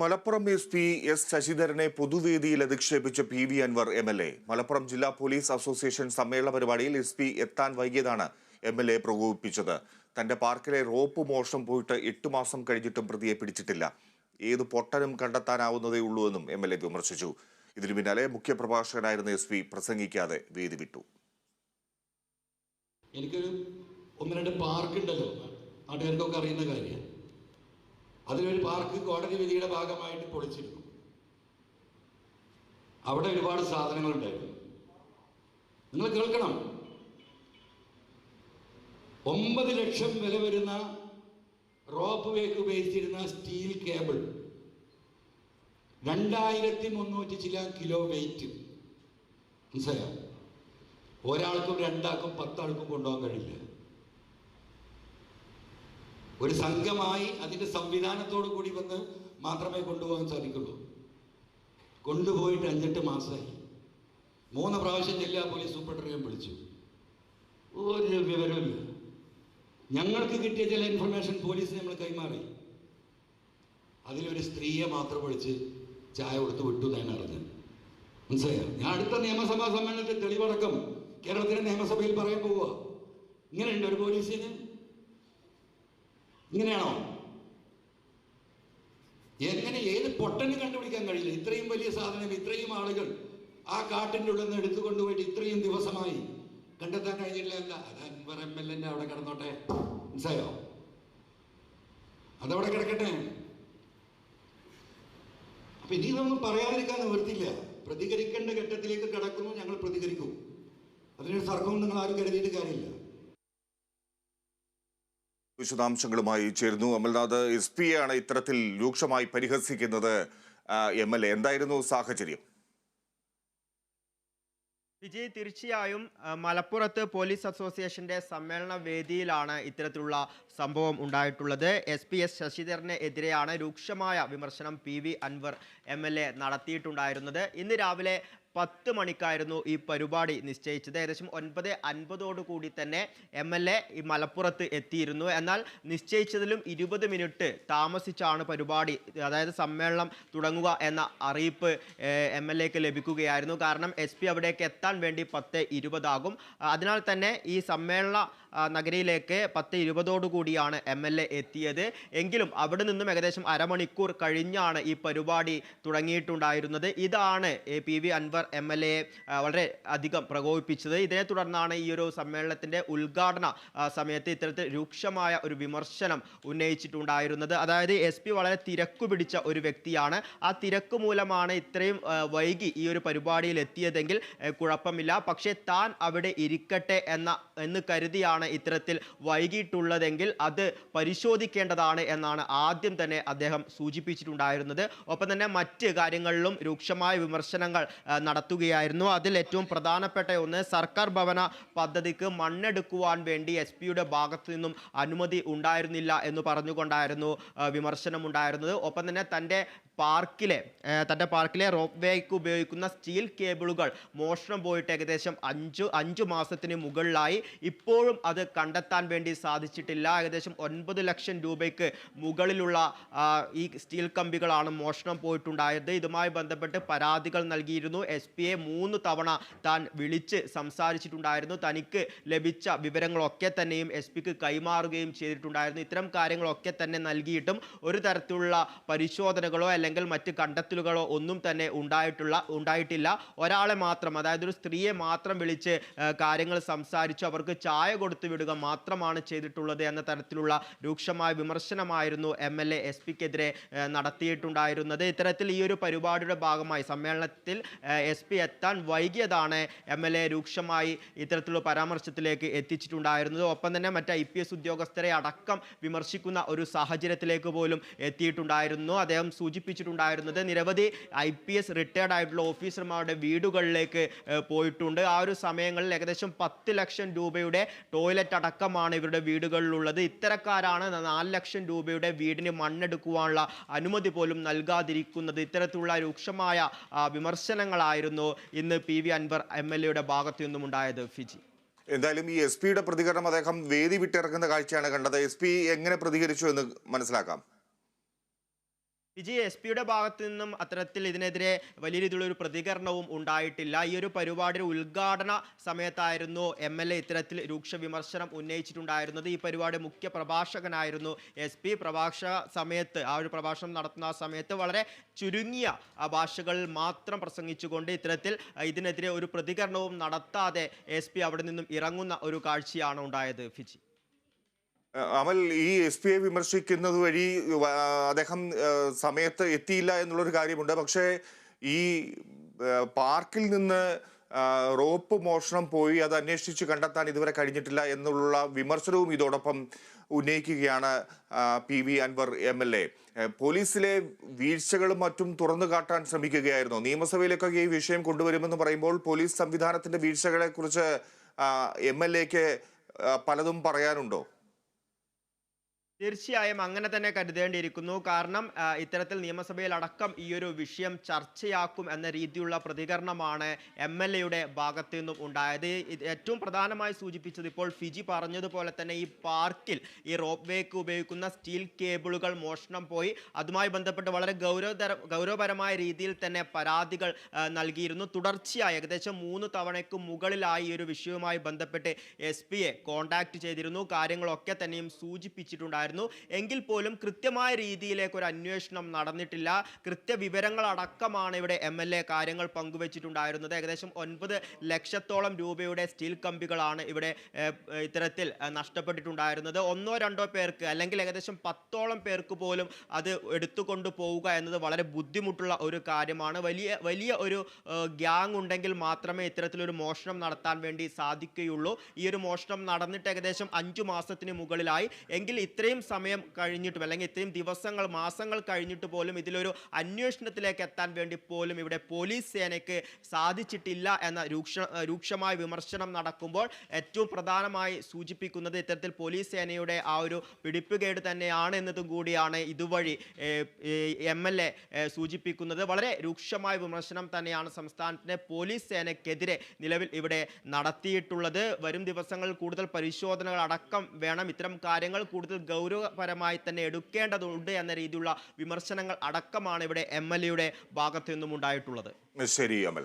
Malappuram S P S ശശിധരനെ പൊതുവേദിയിൽ അധിക്ഷേപിച്ച P V Anvar M L A. Malappuram ജില്ലാ police association സമ്മേളന പരിപാടിയിൽ എസ് പി എത്താൻ വൈകിയതാണ് എം എൽ എ പ്രകോപിപ്പിച്ചത്. തന്റെ പാർക്കിലെ റോപ്പ് മോഷണം പോയിട്ട് എട്ട് മാസം കഴിഞ്ഞിട്ടും പ്രതിയെ പിടിച്ചിട്ടില്ല. ഏത് പൊട്ടനും കണ്ടെത്താനാവുന്നതേ ഉള്ളൂ എന്നും എം എൽ എ വിമർശിച്ചു. ഇതിനു പിന്നാലെ മുഖ്യപ്രഭാഷകനായിരുന്ന എസ് പി പ്രസംഗിക്കാതെ വേദി വിട്ടു. എനിക്കൊരു ഒന്ന് രണ്ട് പാർക്ക് ഉണ്ടല്ലോ നാട്ടുകാർക്കൊക്കെ അറിയുന്ന കാര്യമാണ് അതിലൊരു പാർക്ക് കോടതി വിധിയുടെ ഭാഗമായിട്ട് പൊളിച്ചിരുന്നു. അവിടെ ഒരുപാട് സാധനങ്ങൾ ഉണ്ടായിരുന്നു നിങ്ങൾ കേൾക്കണം. ഒമ്പത് ലക്ഷം വില വരുന്ന റോപ്പ് വേക്ക് ഉപയോഗിച്ചിരുന്ന സ്റ്റീൽ കേബിൾ രണ്ടായിരത്തി മുന്നൂറ്റി ചില കിലോ വെയിറ്റ്. മനസ്സിലായോ? ഒരാൾക്കും രണ്ടാൾക്കും പത്താൾക്കും കൊണ്ടുപോകാൻ കഴിയില്ല. ഒരു സംഘമായി അതിന്റെ സംവിധാനത്തോടു കൂടി വന്ന് മാത്രമേ കൊണ്ടുപോകാൻ സാധിക്കുള്ളൂ. കൊണ്ടുപോയിട്ട് അഞ്ചെട്ട് മാസമായി മൂന്ന് പ്രാവശ്യം ജില്ലാ പോലീസ് സൂപ്രണ്ടറിനെ വിളിച്ചു. ഒരു വിവരമില്ല ഞങ്ങൾക്ക് കിട്ടിയ ചില ഇൻഫർമേഷൻ പോലീസിന് നമ്മൾ കൈമാറി. അതിലൊരു സ്ത്രീയെ മാത്രം വിളിച്ച് ചായ കൊടുത്ത് വിട്ടു തന്നെ അറിഞ്ഞു മനസ്സിലായോ? ഞാൻ അടുത്ത നിയമസഭാ സമ്മേളനത്തിൽ തെളിവടക്കം കേരളത്തിലെ നിയമസഭയിൽ പറയാൻ പോവുക. ഇങ്ങനെയുണ്ട് ഒരു പോലീസിന് ഇങ്ങനെയാണോ? എങ്ങനെ ഏത് പൊട്ടന് കണ്ടുപിടിക്കാൻ കഴിയില്ല? ഇത്രയും വലിയ സാധനം ഇത്രയും ആളുകൾ ആ കാട്ടിന്റെ ഉള്ളിൽ നിന്ന് എടുത്തുകൊണ്ടുപോയിട്ട് ഇത്രയും ദിവസമായി കണ്ടെത്താൻ കഴിഞ്ഞില്ല അല്ല. അത് അൻവർ എം എൽ എന്റെ അവിടെ കിടന്നോട്ടെ. മനസ്സിലായോ? അതവിടെ കിടക്കട്ടെ. അപ്പൊ ഇനി ഇതൊന്നും പറയാതിരിക്കാൻ നിവൃത്തില്ല പ്രതികരിക്കേണ്ട ഘട്ടത്തിലേക്ക് കിടക്കുന്നു ഞങ്ങൾ പ്രതികരിക്കും. അതിനൊരു തർക്കവും നിങ്ങൾ ആരും കരുതിയിട്ട് കാര്യമില്ല. വിശദാംശങ്ങളുമായി ചേരുന്നു. അമൽനാഥ് എസ് പി ആണ് ഇത്തരത്തിൽ രൂക്ഷമായി പരിഹസിക്കുന്നത്. എം എൽ എ എന്തായിരുന്നു സാഹചര്യം? വിജയ് തീർച്ചയായും മലപ്പുറത്ത് പോലീസ് അസോസിയേഷന്റെ സമ്മേളന വേദിയിലാണ് ഇത്തരത്തിലുള്ള സംഭവം ഉണ്ടായിട്ടുള്ളത്. എസ് പി എസ് ശശിധരന് എതിരെയാണ് രൂക്ഷമായ വിമർശനം P V Anvar M L A നടത്തിയിട്ടുണ്ടായിരുന്നത്. ഇന്ന് രാവിലെ പത്ത് മണിക്കായിരുന്നു ഈ പരിപാടി നിശ്ചയിച്ചത്. ഏകദേശം ഒൻപത് അൻപതോടു കൂടി തന്നെ എം എൽ എ ഈ മലപ്പുറത്ത് എത്തിയിരുന്നു. എന്നാൽ നിശ്ചയിച്ചതിലും ഇരുപത് മിനിറ്റ് താമസിച്ചാണ് പരിപാടി അതായത് സമ്മേളനം തുടങ്ങുക എന്ന അറിയിപ്പ് എം എൽ എക്ക് ലഭിക്കുകയായിരുന്നു. കാരണം എസ് പി അവിടേക്ക് എത്താൻ വേണ്ടി പത്ത് ഇരുപതാകും അതിനാൽ തന്നെ ഈ സമ്മേളന നഗരയിലേക്ക് പത്ത് ഇരുപതോടു കൂടിയാണ് എം എൽ എ എത്തിയത്. എങ്കിലും അവിടെ നിന്നും ഏകദേശം അരമണിക്കൂർ കഴിഞ്ഞാണ് ഈ പരിപാടി തുടങ്ങിയിട്ടുണ്ടായിരുന്നത്. ഇതാണ് P V Anvar M L A വളരെ അധികം പ്രകോപിപ്പിച്ചത്. ഇതിനെ തുടർന്നാണ് ഈ ഒരു സമ്മേളനത്തിന്റെ ഉദ്ഘാടന സമയത്ത് ഇത്തരത്തിൽ രൂക്ഷമായ ഒരു വിമർശനം ഉന്നയിച്ചിട്ടുണ്ടായിരുന്നത്. അതായത് എസ് പി വളരെ തിരക്കു പിടിച്ച ഒരു വ്യക്തിയാണ്. ആ തിരക്ക് മൂലമാണ് ഇത്രയും വൈകി ഈ ഒരു പരിപാടിയിൽ എത്തിയതെങ്കിൽ കുഴപ്പമില്ല. പക്ഷേ താൻ അവിടെ ഇരിക്കട്ടെ എന്ന എന്ന് കരുതിയാണ് ഇത്തരത്തിൽ വൈകിട്ടുള്ളതെങ്കിൽ അത് പരിശോധിക്കേണ്ടതാണ് എന്നാണ് ആദ്യം തന്നെ അദ്ദേഹം സൂചിപ്പിച്ചിട്ടുണ്ടായിരുന്നത്. ഒപ്പം തന്നെ മറ്റ് കാര്യങ്ങളിലും രൂക്ഷമായ വിമർശനങ്ങൾ ആ, നടത്തുകയായിരുന്നു. അതിൽ ഏറ്റവും പ്രധാനപ്പെട്ട ഒന്ന് സർക്കാർ ഭവന പദ്ധതിക്ക് മണ്ണെടുക്കുവാൻ വേണ്ടി എസ് പിയുടെ ഭാഗത്തു നിന്നും അനുമതി ഉണ്ടായിരുന്നില്ല എന്ന് പറഞ്ഞുകൊണ്ടായിരുന്നു വിമർശനമുണ്ടായിരുന്നത്. ഒപ്പം തന്നെ തന്റെ പാർക്കിലെ തന്റെ പാർക്കിലെ റോപ്പ് വേക്ക് ഉപയോഗിക്കുന്ന സ്റ്റീൽ കേബിളുകൾ മോഷണം പോയിട്ട് ഏകദേശം അഞ്ച് അഞ്ച് മാസത്തിന് മുകളിലായി. ഇപ്പോഴും അത് കണ്ടെത്താൻ വേണ്ടി സാധിച്ചിട്ടില്ല. ഏകദേശം ഒൻപത് ലക്ഷം രൂപയ്ക്ക് മുകളിലുള്ള ഈ സ്റ്റീൽ കമ്പികളാണ് മോഷണം പോയിട്ടുണ്ടായത്. ഇതുമായി ബന്ധപ്പെട്ട് പരാതികൾ നൽകിയിരുന്നു എസ് പിയെ മൂന്ന് തവണ താൻ വിളിച്ച് സംസാരിച്ചിട്ടുണ്ടായിരുന്നു. തനിക്ക് ലഭിച്ച വിവരങ്ങളൊക്കെ തന്നെയും എസ് പിക്ക് കൈമാറുകയും ചെയ്തിട്ടുണ്ടായിരുന്നു. ഇത്തരം കാര്യങ്ങളൊക്കെ തന്നെ നൽകിയിട്ടും ഒരു തരത്തിലുള്ള പരിശോധനകളോ അല്ലെങ്കിൽ മറ്റ് കണ്ടെത്തലുകളോ ഒന്നും തന്നെ ഉണ്ടായിട്ടുള്ള ഉണ്ടായിട്ടില്ല. ഒരാളെ മാത്രം അതായത് ഒരു സ്ത്രീയെ മാത്രം വിളിച്ച് കാര്യങ്ങൾ സംസാരിച്ചു അവർക്ക് ചായ കൊടുത്തു വിടുക മാത്രമാണ് ചെയ്തിട്ടുള്ളത് എന്ന തരത്തിലുള്ള രൂക്ഷമായ വിമർശനമായിരുന്നു എം എൽ എ എസ് പിക്കെതിരെ നടത്തിയിട്ടുണ്ടായിരുന്നത്. ഇത്തരത്തിൽ ഈ ഒരു പരിപാടിയുടെ ഭാഗമായി സമ്മേളനത്തിൽ എസ് പി എത്താൻ വൈകിയതാണ് എം എൽ എ രൂക്ഷമായി ഇത്തരത്തിലുള്ള പരാമർശത്തിലേക്ക് എത്തിച്ചിട്ടുണ്ടായിരുന്നത്. ഒപ്പം തന്നെ മറ്റ് ഐ പി എസ് ഉദ്യോഗസ്ഥരെ അടക്കം വിമർശിക്കുന്ന ഒരു സാഹചര്യത്തിലേക്ക് പോലും എത്തിയിട്ടുണ്ടായിരുന്നു. അദ്ദേഹം സൂചിപ്പിച്ചിട്ടുണ്ടായിരുന്നത് നിരവധി ഐ പി എസ് റിട്ടയർഡ് ആയിട്ടുള്ള ഓഫീസർമാരുടെ വീടുകളിലേക്ക് പോയിട്ടുണ്ട്. ആ ഒരു സമയങ്ങളിൽ ഏകദേശം പത്ത് ലക്ഷം രൂപയുടെ ടോയ്ലറ്റ് അടക്കമാണ് ഇവരുടെ വീടുകളിലുള്ളത്. ഇത്തരക്കാരാണ് നാല് ലക്ഷം രൂപയുടെ വീടിന് മണ്ണെടുക്കുവാനുള്ള അനുമതി പോലും നൽകാതിരിക്കുന്നത്. ഇത്തരത്തിലുള്ള രൂക്ഷമായ ആ, വിമർശനങ്ങളായിരുന്നു ഇന്ന് P V Anvar M L എയുടെ ഭാഗത്തു നിന്നും ഉണ്ടായത് ഫിജി. എന്തായാലും ഈ എസ് പിയുടെ പ്രതികരണം അദ്ദേഹം വേദി വിട്ടിറക്കുന്ന കാഴ്ചയാണ് കണ്ടത്. എസ് എങ്ങനെ പ്രതികരിച്ചു എന്ന് മനസ്സിലാക്കാം. വിജയ് എസ് പിയുടെ ഭാഗത്തു നിന്നും അത്തരത്തിൽ ഇതിനെതിരെ വലിയ രീതിയിലുള്ള ഒരു പ്രതികരണവും ഉണ്ടായിട്ടില്ല. ഈ ഒരു പരിപാടിയുടെ ഉദ്ഘാടന സമയത്തായിരുന്നു എം എൽ എ ഇത്തരത്തിൽ രൂക്ഷ വിമർശനം ഉന്നയിച്ചിട്ടുണ്ടായിരുന്നത്. ഈ പരിപാടി മുഖ്യ പ്രഭാഷകനായിരുന്നു എസ് പി. പ്രഭാഷക സമയത്ത് ആ ഒരു പ്രഭാഷണം നടത്തുന്ന സമയത്ത് വളരെ ചുരുങ്ങിയ ഭാഷകളിൽ മാത്രം പ്രസംഗിച്ചുകൊണ്ട് ഇത്തരത്തിൽ ഇതിനെതിരെ ഒരു പ്രതികരണവും നടത്താതെ എസ് അവിടെ നിന്നും ഇറങ്ങുന്ന ഒരു കാഴ്ചയാണ് ഉണ്ടായത്. ഫിജി. അമൽ ഈ എസ് പി ഐ വിമർശിക്കുന്നത് വഴി അദ്ദേഹം സമയത്ത് എത്തിയില്ല എന്നുള്ളൊരു കാര്യമുണ്ട്. പക്ഷേ ഈ പാർക്കിൽ നിന്ന് റോപ്പ് മോഷണം പോയി അത് അന്വേഷിച്ച് കണ്ടെത്താൻ ഇതുവരെ കഴിഞ്ഞിട്ടില്ല എന്നുള്ള വിമർശനവും ഇതോടൊപ്പം ഉന്നയിക്കുകയാണ് P V Anvar M L A. പോലീസിലെ വീഴ്ചകളും മറ്റും തുറന്നു കാട്ടാൻ ശ്രമിക്കുകയായിരുന്നു. നിയമസഭയിലേക്കൊക്കെ ഈ വിഷയം കൊണ്ടുവരുമെന്ന് പറയുമ്പോൾ പോലീസ് സംവിധാനത്തിന്റെ വീഴ്ചകളെ കുറിച്ച് എം എൽ എക്ക് പലതും പറയാനുണ്ടോ? തീർച്ചയായും അങ്ങനെ തന്നെ കരുതേണ്ടിയിരിക്കുന്നു. കാരണം ഇത്തരത്തിൽ നിയമസഭയിൽ അടക്കം ഈ ഒരു വിഷയം ചർച്ചയാക്കും എന്ന രീതിയിലുള്ള പ്രതികരണമാണ് എം എൽ എയുടെ ഭാഗത്തു നിന്നും ഉണ്ടായത്. ഏറ്റവും പ്രധാനമായി സൂചിപ്പിച്ചത് ഇപ്പോൾ ഫിജി പറഞ്ഞതുപോലെ തന്നെ ഈ പാർക്കിൽ ഈ റോപ്പ് വേക്ക് ഉപയോഗിക്കുന്ന സ്റ്റീൽ കേബിളുകൾ മോഷണം പോയി. അതുമായി ബന്ധപ്പെട്ട് വളരെ ഗൗരവതര ഗൗരവപരമായ രീതിയിൽ തന്നെ പരാതികൾ നൽകിയിരുന്നു. തുടർച്ചയായി ഏകദേശം മൂന്ന് തവണയ്ക്ക് മുകളിലായി ഈ ഒരു വിഷയവുമായി ബന്ധപ്പെട്ട് എസ് പിയെ കോൺടാക്ട് ചെയ്തിരുന്നു. കാര്യങ്ങളൊക്കെ തന്നെയും സൂചിപ്പിച്ചിട്ടുണ്ടായിരുന്നു. എങ്കിൽ പോലും കൃത്യമായ രീതിയിലേക്ക് ഒരു അന്വേഷണം നടന്നിട്ടില്ല. കൃത്യവിവരങ്ങളടക്കമാണ് ഇവിടെ എം എൽ എ കാര്യങ്ങൾ പങ്കുവച്ചിട്ടുണ്ടായിരുന്നത്. ഏകദേശം ഒൻപത് ലക്ഷത്തോളം രൂപയുടെ സ്റ്റീൽ കമ്പികളാണ് ഇവിടെ ഇത്തരത്തിൽ നഷ്ടപ്പെട്ടിട്ടുണ്ടായിരുന്നത്. ഒന്നോ രണ്ടോ പേർക്ക് അല്ലെങ്കിൽ ഏകദേശം പത്തോളം പേർക്ക് പോലും അത് എടുത്തുകൊണ്ട് പോവുക എന്നത് വളരെ ബുദ്ധിമുട്ടുള്ള ഒരു കാര്യമാണ്. വലിയ വലിയ ഒരു ഗ്യാങ് ഉണ്ടെങ്കിൽ മാത്രമേ ഇത്തരത്തിലൊരു മോഷണം നടത്താൻ വേണ്ടി സാധിക്കുകയുള്ളൂ. ഈ ഒരു മോഷണം നടന്നിട്ട് ഏകദേശം അഞ്ചു മാസത്തിന് മുകളിലായി. എങ്കിൽ ഇത്രയും സമയം കഴിഞ്ഞിട്ടും അല്ലെങ്കിൽ ഇത്രയും ദിവസങ്ങൾ മാസങ്ങൾ കഴിഞ്ഞിട്ട് പോലും ഇതിലൊരു അന്വേഷണത്തിലേക്ക് എത്താൻ വേണ്ടി പോലും ഇവിടെ പോലീസ് സേനയ്ക്ക് സാധിച്ചിട്ടില്ല എന്ന രൂക്ഷ രൂക്ഷമായ വിമർശനം നടക്കുമ്പോൾ ഏറ്റവും പ്രധാനമായി സൂചിപ്പിക്കുന്നത് ഇത്തരത്തിൽ പോലീസ് സേനയുടെ ആ ഒരു പിടിപ്പുകേട് തന്നെയാണ് എന്നതും കൂടിയാണ് ഇതുവഴി എം എൽ എ സൂചിപ്പിക്കുന്നത്. വളരെ രൂക്ഷമായ വിമർശനം തന്നെയാണ് സംസ്ഥാനത്തിന്റെ പോലീസ് സേനയ്ക്കെതിരെ നിലവിൽ ഇവിടെ നടത്തിയിട്ടുള്ളത്. വരും ദിവസങ്ങളിൽ കൂടുതൽ പരിശോധനകൾ അടക്കം വേണം. ഇത്തരം കാര്യങ്ങൾ കൂടുതൽ ഗൗരവപരമായി തന്നെ എടുക്കേണ്ടതുണ്ട് എന്ന രീതിയിലുള്ള വിമർശനങ്ങൾ അടക്കമാണ് ഇവിടെ എം എൽ എയുടെ ഭാഗത്തു നിന്നും ഉണ്ടായിട്ടുള്ളത് ശരി അമൽ.